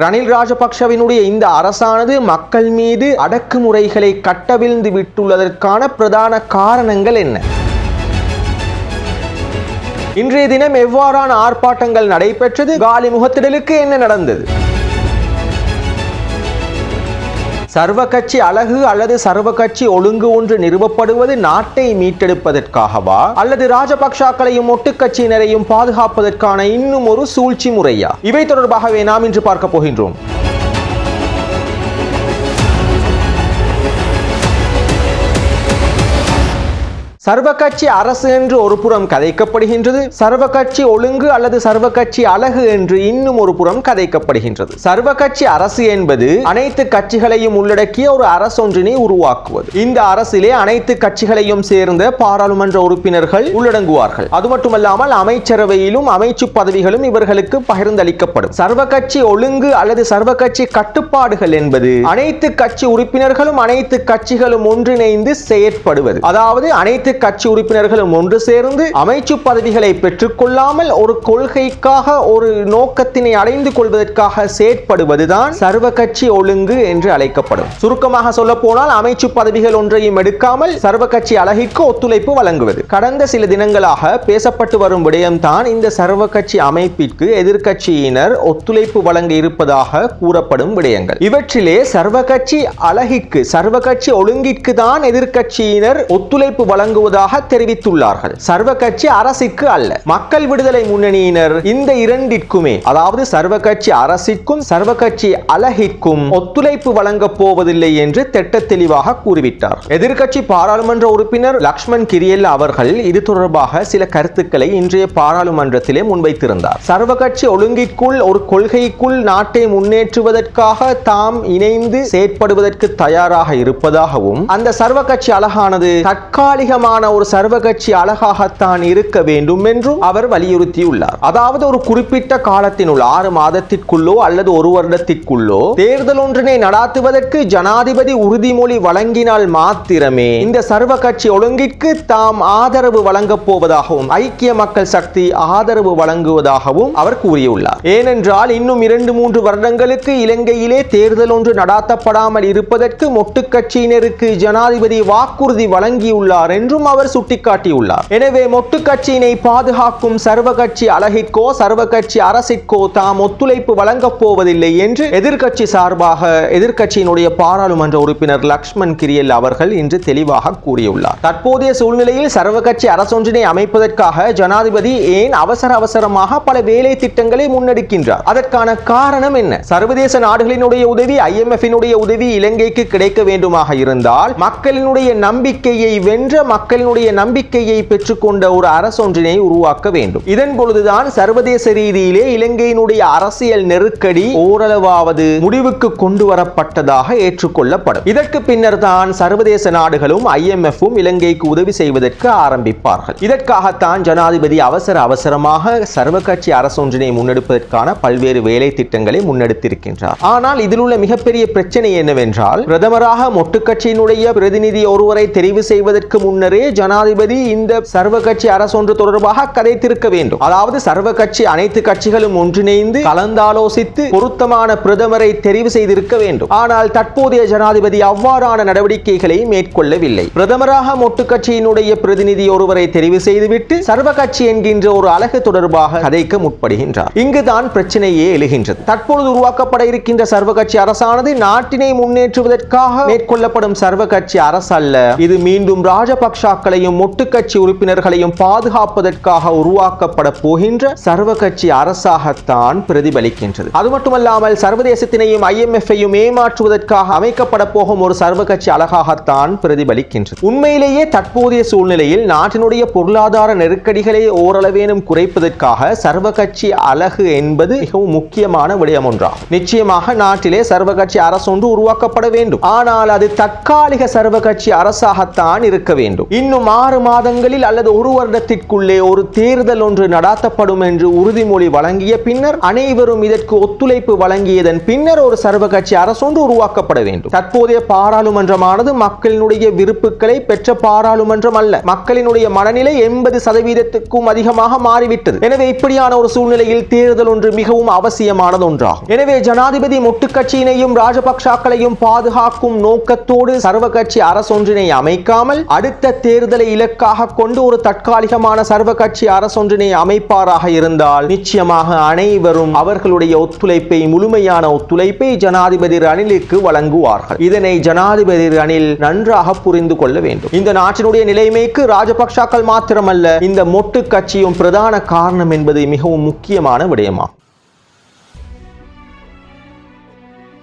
ரணில் ராஜபக்ஷவினுடைய இந்த அரசானது மக்கள் மீது அடக்குமுறைகளை கட்டவிழ்ந்து விட்டுள்ளதற்கான பிரதான காரணங்கள் என்ன? இன்றைய தினம் எவ்வாறான ஆர்ப்பாட்டங்கள் நடைபெற்றது? காலி முகத்திடலுக்கு என்ன நடந்தது? சர்வ கட்சி அழகு அல்லது சர்வ கட்சி ஒழுங்கு ஒன்று நிறுவப்படுவது நாட்டை மீட்டெடுப்பதற்காகவா? அல்லது ராஜபக்சாக்களையும் ஒட்டுக்கட்சியினரையும் பாதுகாப்பதற்கான இன்னும் ஒரு சூழ்ச்சி முறையா? இவை தொடர்பாகவே நாம் இன்று பார்க்க போகின்றோம். சர்வ கட்சி அரசு என்று ஒரு புறம் கதைக்கப்படுகின்றது. சர்வ கட்சி ஒழுங்கு அல்லது சர்வ கட்சி அழகு என்று இன்னும் ஒரு புறம் கதைக்கப்படுகின்றது. சர்வ கட்சி அரசு என்பது அனைத்து கட்சிகளையும் உள்ளடக்கிய ஒரு அரசொன்றினை உருவாக்குவது. இந்த அரசிலே அனைத்து கட்சிகளையும் சேர்ந்த பாராளுமன்ற உறுப்பினர்கள் உள்ளடங்குவார்கள். அது மட்டுமல்லாமல் அமைச்சரவையிலும் அமைச்சு பதவிகளும் இவர்களுக்கு பகிர்ந்தளிக்கப்படும். சர்வ கட்சி ஒழுங்கு அல்லது சர்வ கட்சி கட்டுப்பாடுகள் என்பது அனைத்து கட்சி உறுப்பினர்களும் அனைத்து கட்சிகளும் ஒன்றிணைந்து செயற்படுவது. அதாவது அனைத்து கட்சி உறுப்பினர்களும் ஒன்று சேர்ந்து அமைச்சு பதவிகளை பெற்றுக்கொள்ளாமல் ஒரு கொள்கைக்காக ஒரு நோக்கத்தினை அடைந்து கொள்வதற்காக செயற்படுவதுதான் சர்வ கட்சி ஒழுங்கு என்று அழைக்கப்படும். சுருக்கமாக சொல்ல போனால் அமைச்சு பதவிகள் ஒன்றையும் எடுக்காமல் சர்வ கட்சி அழகிற்கு ஒத்துழைப்பு வழங்குவது. கடந்த சில தினங்களாக பேசப்பட்டு வரும் விடயம்தான் இந்த சர்வ கட்சி அமைப்பிற்கு எதிர்கட்சியினர் ஒத்துழைப்பு வழங்க இருப்பதாக கூறப்படும் விடயங்கள். இவற்றிலே சர்வ கட்சி அழகிற்கு சர்வ கட்சி ஒழுங்கிற்கு தான் எதிர்கட்சியினர் ஒத்துழைப்பு வழங்குவது வருவதாக தெரிவித்துள்ளார்கள். சர்வ கட்சி அரசுக்கு அல்ல. மக்கள் விடுதலை முன்னணியினர் இந்த இரண்டிற்குமே அதாவது சர்வ கட்சி அரசிற்கும் சர்வ கட்சி அழகிற்கும் ஒத்துழைப்பு வழங்கப் போவதில்லை என்று திட்ட தெளிவாக கூறிவிட்டார். எதிர்கட்சி பாராளுமன்ற உறுப்பினர் லக்ஷ்மண் கிரியல் அவர்கள் இது தொடர்பாக சில கருத்துக்களை இன்றைய பாராளுமன்றத்திலே முன்வைத்திருந்தார். சர்வ கட்சி ஒழுங்கிற்குள் ஒரு கொள்கைக்குள் நாட்டை முன்னேற்றுவதற்காக தாம் இணைந்து செயற்படுவதற்கு தயாராக இருப்பதாகவும் அந்த சர்வ கட்சி அழகானது விதமான ஒரு சர்வ கட்சி அழகாகத்தான் இருக்க வேண்டும் என்றும் அவர் வலியுறுத்தியுள்ளார். அதாவது ஒரு குறிப்பிட்ட காலத்தினுள் ஆறு மாதத்திற்குள்ளோ அல்லது ஒரு வருடத்திற்குள்ளோ தேர்தல் ஒன்றினை நடாத்துவதற்கு ஜனாதிபதி உறுதிமொழி வழங்கினால் மாத்திரமே இந்த சர்வ கட்சி ஒழுங்கிற்கு தாம் ஆதரவு வழங்கப் போவதாகவும் ஐக்கிய மக்கள் சக்தி ஆதரவு வழங்குவதாகவும் அவர் கூறியுள்ளார். ஏனென்றால் இன்னும் இரண்டு மூன்று வருடங்களுக்கு இலங்கையிலே தேர்தல் ஒன்று நடாத்தப்படாமல் இருப்பதற்கு மொட்டு கட்சியினருக்கு ஜனாதிபதி வாக்குறுதி வழங்கியுள்ளார் என்றும் அவர் சுட்டிக்காட்டியுள்ளார். எனவே மொட்டு கட்சியினை பாதுகாக்கும் சர்வ கட்சி அழகிற்கோ சர்வ கட்சி அரசிற்கோ தாம் ஒத்துழைப்பு வழங்கப் போவதில்லை என்று எதிர்கட்சி சார்பாக எதிர்கட்சியினுடைய பாராளுமன்ற உறுப்பினர் லக்ஷ்மண் கிரியல் அவர்கள் இன்று தெளிவாக கூறியுள்ளார். தற்போதைய சூழ்நிலையில் சர்வ கட்சி அரசொன்றினை அமைப்பதற்காக ஜனாதிபதி ஏன் அவசர அவசரமாக பல வேலை திட்டங்களை முன்னெடுக்கின்றார்? அதற்கான காரணம் என்ன? சர்வதேச நாடுகளினுடைய உதவி ஐஎம்எஃபினுடைய உதவி இலங்கைக்கு கிடைக்க வேண்டுமாக இருந்தால் மக்களினுடைய நம்பிக்கையை வென்ற மக்களினுடைய நம்பிக்கையை பெற்றுக்கொண்ட ஒரு அரசொன்றினை உருவாக்க வேண்டும். இதன் பொழுதுதான் சர்வதேச ரீதியிலே இலங்கையினுடைய அரசியல் நெருக்கடி ஓரளவாவது முடிவுக்கு கொண்டு வரப்பட்டதாக ஏற்றுக்கொள்ளப்படும். இதற்கு பின்னர் தான் சர்வதேச நாடுகளும் ஐஎம்எஃப்பும் இலங்கைக்கு உதவி செய்வதற்கு ஆரம்பிப்பார்கள். இதற்காகத்தான் ஜனாதிபதி அவசர அவசரமாக சர்வகட்சி அரசொன்றினை முன்னெடுப்பதற்கான பல்வேறு வேலை திட்டங்களை முன்னெடுத்திருக்கின்றார். ஆனால் இதில் உள்ள மிகப்பெரிய பிரச்சனை என்னவென்றால் பிரதமராக மொட்டு கட்சியினுடைய பிரதிநிதி ஒருவரை தெரிவு செய்வதற்கு முன்னரே ஜனாதிபதி இந்த சர்வ கட்சி அரசொன்று தொடர்பாக கதைத்திருக்க வேண்டும். அதாவது சர்வ கட்சி அனைத்து கட்சிகளும் ஒன்றிணைந்து கலந்தாலோசித்து பொருத்தமான பிரதமரை தெரிவு செய்திருக்க வேண்டும். ஆனால் தற்போதைய ஜனாதிபதி அவ்வாறான நடவடிக்கைகளை மேற்கொள்ளவில்லை. பிரதமராக மொட்டு கட்சியினுடைய பிரதிநிதி ஒருவரை தெரிவு செய்துவிட்டு சர்வ கட்சி என்கின்ற ஒரு அழகு தொடர்பாக கதைக்க முற்படுகின்றார். இங்குதான் பிரச்சனையே எழுகின்றது. தற்பொழுது உருவாக்கப்பட இருக்கின்ற சர்வ கட்சி அரசானது நாட்டினை முன்னேற்றுவதற்காக மேற்கொள்ளப்படும் சர்வ கட்சி அரசு அல்ல இது மீண்டும் ராஜபக்ஷ மொட்டு கட்சி உறுப்பினர்களையும் பாதுகாப்பதற்காக உருவாக்கப்பட போகின்ற சர்வ கட்சி அரசாகத்தான் பிரதிபலிக்கின்றது. அது மட்டுமல்லாமல் சர்வதேசத்தினையும் ஐஎம்எஃப்ஐயும் ஏமாற்றுவதற்காக அமைக்கப்பட போகும் ஒரு சர்வ கட்சி அழகாகத்தான் பிரதிபலிக்கின்றது. உண்மையிலேயே தற்போதைய சூழ்நிலையில் நாட்டினுடைய பொருளாதார நெருக்கடிகளை ஓரளவேனும் குறைப்பதற்காக சர்வ கட்சி அழகு என்பது மிகவும் முக்கியமான விடயம் ஒன்றாகும். நிச்சயமாக நாட்டிலே சர்வ கட்சி அரசு ஒன்று உருவாக்கப்பட வேண்டும். ஆனால் அது தற்காலிக சர்வ கட்சி அரசாகத்தான் இருக்க வேண்டும். இன்னும் ஆறு மாதங்களில் அல்லது ஒரு வருடத்திற்குள்ளே ஒரு தேர்தல் ஒன்று நடாத்தப்படும் என்று உறுதிமொழி வழங்கிய பின்னர் அனைவரும் இதற்கு ஒத்துழைப்பு வழங்கியதன் பின்னர் ஒரு சர்வகட்சி அரசொன்று உருவாக்கப்பட வேண்டும். தற்போதைய பாராளுமன்றமானது மக்களினுடைய விருப்புகளை பெற்ற பாராளுமன்றம் அல்ல. மக்களினுடைய மனநிலை எண்பது சதவீதத்துக்கும் அதிகமாக மாறிவிட்டது. எனவே இப்படியான ஒரு சூழ்நிலையில் தேர்தல் ஒன்று மிகவும் அவசியமானது ஒன்றாகும். எனவே ஜனாதிபதி முட்டுக்கட்சியினையும் ராஜபக்சாக்களையும் பாதுகாக்கும் நோக்கத்தோடு சர்வகட்சி அரசொன்றினை அமைக்காமல் அடுத்த தேர்தலை இலக்காக கொண்டு ஒரு தற்காலிகமான சர்வகட்சி அரசொன்றினை அமைப்பாராக இருந்தால் நிச்சயமாக அனைவரும் அவர்களுடைய ஒத்துழைப்பை முழுமையான ஒத்துழைப்பை ஜனாதிபதி ரணிலுக்கு வழங்குவார்கள். இதனை ஜனாதிபதி ரணில் நன்றாக புரிந்து கொள்ள வேண்டும். இந்த நாட்டினுடைய நிலைமைக்கு ராஜபக்சாக்கள் மாத்திரமல்ல இந்த மொட்டு கட்சியும் பிரதான காரணம் என்பது மிகவும் முக்கியமான விடயமாகும்.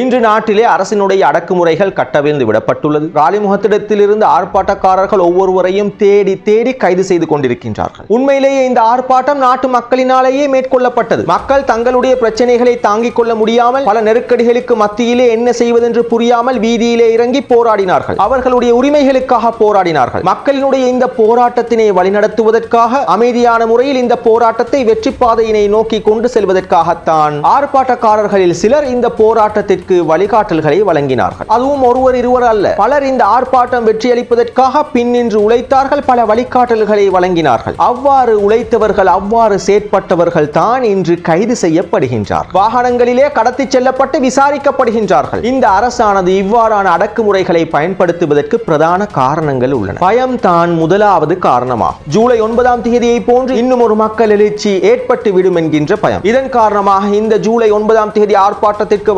இன்று நாட்டிலே அரசினுடைய அடக்குமுறைகள் கட்டவிழ்ந்து விடப்பட்டுள்ளது. ராலிமுகத்திடத்திலிருந்து ஆர்ப்பாட்டக்காரர்கள் ஒவ்வொருவரையும் தேடி தேடி கைது செய்து கொண்டிருக்கின்றார்கள். உண்மையிலேயே இந்த ஆர்ப்பாட்டம் நாட்டு மக்களினாலேயே மேற்கொள்ளப்பட்டது. மக்கள் தங்களுடைய பிரச்சனைகளை தாங்கிக் கொள்ள முடியாமல் பல நெருக்கடிகளுக்கு மத்தியிலே என்ன செய்வதென்று புரியாமல் வீதியிலே இறங்கி போராடினார்கள். அவர்களுடைய உரிமைகளுக்காக போராடினார்கள். மக்களினுடைய இந்த போராட்டத்தினை வழிநடத்துவதற்காக அமைதியான முறையில் இந்த போராட்டத்தை வெற்றி பாதையினை நோக்கி கொண்டு செல்வதற்காகத்தான் ஆர்ப்பாட்டக்காரர்களில் சிலர் இந்த போராட்டத்திற்கு வழிகாட்டல்களை வழங்கினார்கள். அதுவும் ஒருவர் இருவர் அல்ல. பலர் இந்த ஆர்ப்பாட்டம் வெற்றியளிப்பதற்காக பின்னின்று உழைத்தார்கள். பல வழிகாட்டல்களை வழங்கினார்கள். அவ்வாறு உழைத்தவர்கள் அவ்வாறு செயற்பட்டவர்கள் தான் இன்று கைது செய்யப்படுகின்றார் வாகனங்களிலே கடத்தி செல்லப்பட்டு விசாரிக்கப்படுகின்றார்கள். இந்த அரசானது இவ்வாறான அடக்குமுறைகளை பயன்படுத்துவதற்கு பிரதான காரணங்கள் உள்ளன. பயம் தான் முதலாவது காரணமாகும். ஜூலை ஒன்பதாம் தேதியை போன்று இன்னும் ஒரு மக்கள் எழுச்சி ஏற்பட்டு விடும் என்கின்ற பயம். இதன் காரணமாக இந்த ஜூலை ஒன்பதாம் தேதி ஆர்ப்பாட்டத்திற்கு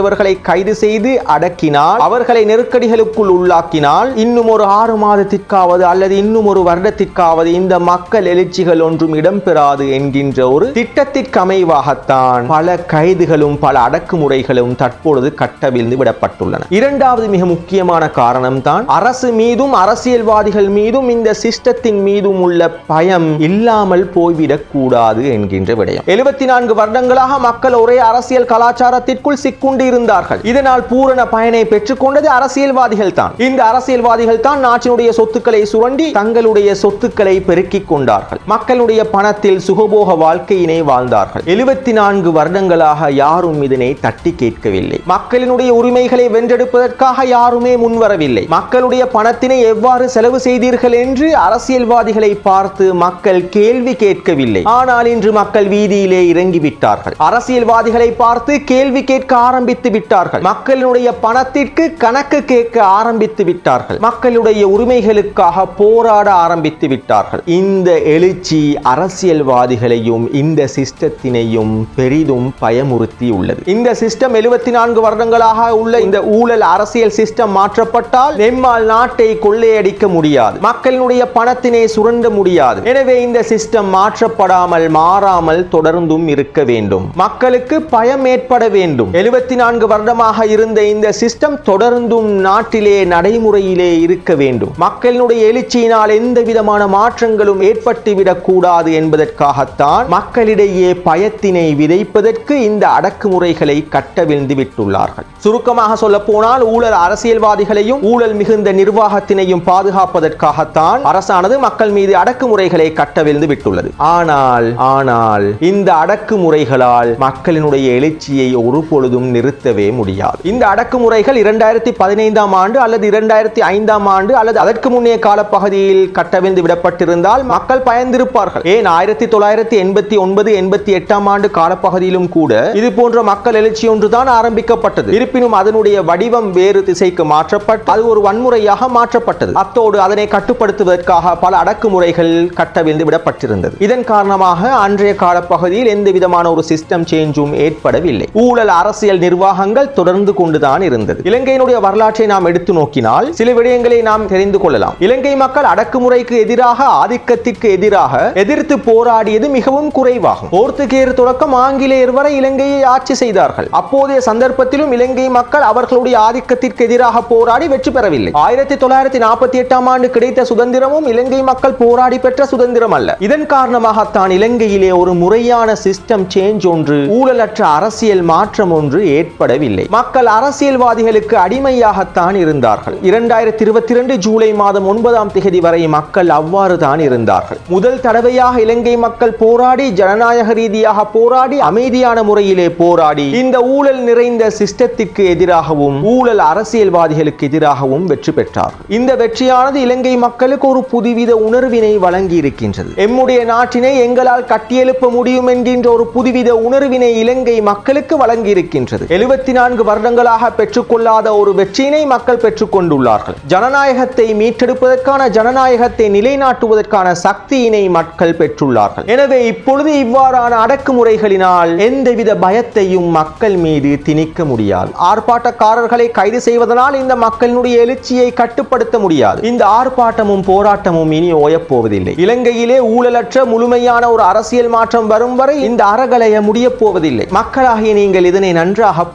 வழிகாட்டியவர்களை கைது செய்து அடக்கினால் அவர்களை நெருக்கடிகளுக்குள் உள்ளாக்கினால் இன்னும் ஒரு ஆறு மாதத்திற்காவது அல்லது இன்னும் ஒரு வருடத்திற்காவது இந்த மக்கள் எழுச்சிகள் ஒன்றும் இடம்பெறாது என்கின்ற ஒரு திட்டத்திற்கு அமைவாகத்தான் பல கைதுகளும் பல அடக்குமுறைகளும் தற்பொழுது கட்டவிழ்ந்து விடப்பட்டுள்ளன. இரண்டாவது மிக முக்கியமான காரணம் தான் அரசு மீதும் அரசியல்வாதிகள் மீதும் இந்த சிஸ்டத்தின் மீதும் உள்ள பயம் இல்லாமல் போய்விடக் கூடாது என்கின்ற விடயம். எழுபத்தி நான்கு வருடங்களாக மக்கள் ஒரே அரசியல் கலாச்சாரத்திற்குள் சிக்குண்டு இருந்தார்கள் இதனால் பூரண பயனை பெற்றுக்கொண்டது அரசியல்வாதிகள் தான். இந்த அரசியல்வாதிகள் தான் நாட்டினுடைய சொத்துக்களை சுரண்டி தங்களுடைய சொத்துக்களை பெருக்கிக் கொண்டார்கள். மக்களுடைய பணத்தில் சுகபோக வாழ்க்கையினை வாழ்ந்தார்கள். எழுபத்தி நான்கு வருடங்களாக யாரும் இதனை தட்டி கேட்கவில்லை. மக்களினுடைய உரிமைகளை வென்றெடுப்பதற்காக யாருமே முன்வரவில்லை. மக்களுடைய பணத்தினை எவ்வாறு செலவு செய்தீர்கள் என்று அரசியல்வாதிகளை பார்த்து மக்கள் கேள்வி கேட்கவில்லை. ஆனால் இன்று மக்கள் வீதியிலே இறங்கிவிட்டார்கள். அரசியல்வாதிகளை பார்த்து கேள்வி கேட்க ஆரம்பித்து விட்டார்கள். மக்களுடைய பணத்திற்கு கணக்கு கேட்க ஆரம்பித்து விட்டார்கள். மக்களுடைய உரிமைகளுக்காக போராட ஆரம்பித்து விட்டார்கள். இந்த எழுச்சி அரசியல்வாதிகளையும் இந்த சிஸ்டத்தினையும் பெரிதும் பயமுறுத்தி உள்ளது. இந்த சிஸ்டம் எழுபத்தி நான்கு வருடங்களாக உள்ள இந்த ஊழல் அரசியல் சிஸ்டம் மாற்றப்பட்டால் நம்மால் நாட்டை கொள்ளையடிக்க முடியாது. மக்களினுடைய பணத்தினை சுரண்ட முடியாது. எனவே இந்த சிஸ்டம் மாற்றப்படாமல் மாறாமல் தொடர்ந்தும் இருக்க வேண்டும். மக்களுக்கு பயம் ஏற்பட வேண்டும். எழுபத்தி நான்கு வருடமாக இருந்த இந்த சிஸ்டம் தொடர்ந்தும் நாட்டிலே நடைமுறையிலே இருக்க வேண்டும். மக்களினுடைய எழுச்சியினால் எந்த விதமான மாற்றங்களும் ஏற்பட்டுவிடக் கூடாது என்பதற்காகத்தான் மக்களிடையே பயத்தினை விதைப்பதற்கு இந்த அடக்குமுறைகளை கட்டவிழ்ந்து விட்டுள்ளார்கள் சுருக்கமாக சொல்ல போனால் ஊழல் அரசியல்வாதிகளையும் ஊழல் மிகுந்த நிர்வாகத்தினையும் பாதுகாப்பதற்காகத்தான் அரசானது மக்கள் மீது அடக்குமுறைகளை கட்டவிழ்ந்து விட்டுள்ளது ஆனால் ஆனால் இந்த அடக்குமுறைகளால் மக்களினுடைய எழுச்சியை ஒரு பொழுதும் நிறுத்தவே முடியாது. இந்த அடக்குமுறைகள் இரண்டாயிரத்தி பதினைந்தாம் ஆண்டு அல்லது இரண்டாயிரத்தி ஐந்தாம் ஆண்டு அல்லது அதற்கு முன்னைய காலப்பகுதியில் கட்டவிழ்ந்து விடப்பட்டிருந்தால் மக்கள் பயந்திருப்பார்கள். ஏன்? ஆயிரத்தி தொள்ளாயிரத்தி எண்பத்தி ஒன்பது எண்பத்தி எட்டாம் ஆண்டு காலப்பகுதியிலும் கூட இது போன்ற மக்கள் எழுச்சி ஒன்றுதான் ஆரம்பிக்கப்பட்டது. இருப்பினும் அதனுடைய வடிவம் வேறு திசைக்கு மாற்றப்பட்டு அது ஒரு வன்முறையாக மாற்றப்பட்டது. அத்தோடு அதனை கட்டுப்படுத்துவதற்காக பல அடக்குமுறைகள் கட்டவிழ்ந்து விடப்பட்டிருந்தது. இதன் காரணமாக அன்றைய காலப்பகுதியில் எந்த விதமான ஒரு சிஸ்டம் சேஞ்சும் ஏற்படவில்லை. ஊழல் அரசியல் நிர்வாகங்கள் தொடர்ந்து கொண்டுதான் இருந்தது. இலங்கையினுடைய வரலாற்றை நாம் எடுத்து நோக்கினால் சில விடயங்களை நாம் தெரிந்து கொள்ளலாம். இலங்கை மக்கள் அடக்குமுறைக்கு எதிராக ஆதிக்கத்திற்கு எதிராக எதிர்த்து போராடியது மிகவும் குறைவாகும். போர்த்துகேயர் தொடக்கம் ஆங்கிலேயர் வரை இலங்கையை ஆட்சி செய்தார்கள். அப்போதைய சந்தர்ப்பத்திலும் இலங்கை மக்கள் அவர்களுடைய ஆதிக்கத்திற்கு எதிராக போராடி வெற்றி பெறவில்லை. ஆயிரத்தி தொள்ளாயிரத்தி நாற்பத்தி எட்டாம் ஆண்டு கிடைத்த சுதந்திரமும் இலங்கை மக்கள் போராடி பெற்ற சுதந்திரம் அல்ல. இதன் காரணமாகத்தான் இலங்கையிலே ஒரு முறையான சிஸ்டம் சேஞ்ச் ஒன்று ஊழலற்ற அரசியல் மாற்றம் ஒன்று ஏற்ப ஏற்படவில்லை மக்கள் அரசியல்வாதிகளுக்கு அடிமையாகத்தான் இருந்தார்கள். இரண்டாயிரத்தி இருபத்தி இரண்டு ஜூலை மாதம் ஒன்பதாம் தேதி வரை மக்கள் அவ்வாறு தான் இருந்தார்கள். முதல் தடவையாக இலங்கை மக்கள் போராடி ஜனநாயக ரீதியாக போராடி அமைதியான முறையிலே போராடி இந்த ஊழல் நிறைந்த சிஸ்டத்திற்கு எதிராகவும் ஊழல் அரசியல்வாதிகளுக்கு எதிராகவும் வெற்றி பெற்றார் இந்த வெற்றியானது இலங்கை மக்களுக்கு ஒரு புதுவித உணர்வினை வழங்கி இருக்கின்றது எம்முடைய நாட்டினை எங்களால் கட்டியெழுப்ப முடியும் என்கின்ற ஒரு புதுவித உணர்வினை இலங்கை மக்களுக்கு வழங்கி இருக்கின்றது எழுபத்தி நான்கு வருடங்களாக பெற்றுக்கொள்ளாத ஒரு வெற்றியினை மக்கள் பெற்றுக்கொண்டுள்ளார்கள். ஜனநாயகத்தை மீட்டெடுப்பதற்கான ஜனநாயகத்தை நிலைநாட்டுவதற்கான சக்தியினை மக்கள் பெற்றுள்ளார்கள். எனவே இப்பொழுது இவ்வாறான அடக்குமுறைகளினால் எந்தவித பயத்தையும் மக்கள் மீது திணிக்க முடியாது. ஆர்ப்பாட்டக்காரர்களை கைது செய்வதனால் இந்த மக்களினுடைய எழுச்சியை கட்டுப்படுத்த முடியாது. இந்த ஆர்ப்பாட்டமும் போராட்டமும் இனி ஓயப்போவதில்லை. இலங்கையிலே ஊழலற்ற முழுமையான ஒரு அரசியல் மாற்றம் வரும் வரை இந்த அறகலைய முடியப் போவதில்லை மக்களாகிய நீங்கள் இதனை நன்றாக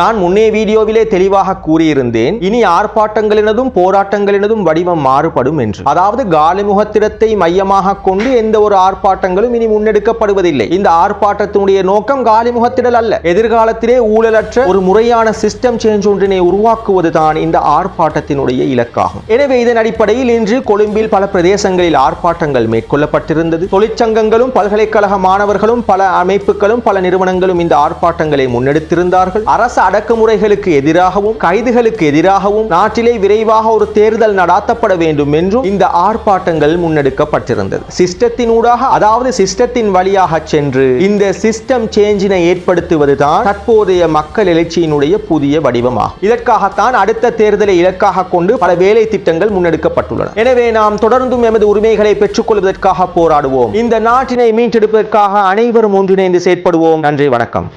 நான் முன்னே வீடியோவிலே தெளிவாக கூறியிருந்தேன் இனி ஆர்ப்பாட்டங்களினதும் போராட்டங்களினதும் வடிவம் மாறுபடும் என்று. அதாவது காலிமுகத்திடத்தை மையமாக கொண்டு எந்த ஒரு ஆர்ப்பாட்டங்களும் இனி முன்னெடுக்கப்படுவதில்லை. இந்த ஆர்ப்பாட்டத்தினுடைய நோக்கம் காலிமுகத்திடல் அல்ல. எதிர்காலத்திலே ஊழலற்ற ஒரு முறையான சிஸ்டம் சேஞ்ச் ஒன்றினை உருவாக்குவதுதான் இந்த ஆர்ப்பாட்டத்தினுடைய இலக்காகும். எனவே இதன் அடிப்படையில் இன்று கொழும்பில் பல பிரதேசங்களில் ஆர்ப்பாட்டங்கள் மேற்கொள்ளப்பட்டிருந்தது. தொழிற்சங்கங்களும் பல்கலைக்கழக மாணவர்களும் பல அமைப்புகளும் பல நிறுவனங்களும் இந்த ஆர்ப்பாட்டங்களை முன்னெடுத்திருந்தார்கள். அரசு அடக்குமுறைகளுக்கு எதிராகவும் கைதுகளுக்கு எதிராகவும் நாட்டிலே விரைவாக ஒரு தேர்தல் நடாத்தப்பட வேண்டும் என்றும் இந்த ஆர்ப்பாட்டங்கள் முன்னெடுக்கப்பட்டிருந்தது. சிஸ்டத்தினூடாக அதாவது சிஸ்டத்தின் வழியாக சென்று இந்த சிஸ்டம் சேஞ்சினை ஏற்படுத்துவதுதான் தற்போதைய மக்கள் எழுச்சியினுடைய புதிய வடிவமாகும். இதற்காகத்தான் அடுத்த தேர்தலை இலக்காக கொண்டு பல வேலை திட்டங்கள் முன்னெடுக்கப்பட்டுள்ளன. எனவே நாம் தொடர்ந்தும் எமது உரிமைகளை பெற்றுக்கொள்வதற்காக போராடுவோம். இந்த நாட்டினை மீட்டெடுப்பதற்காக அனைவரும் ஒன்றிணைந்து செயற்படுவோம். நன்றி வணக்கம்.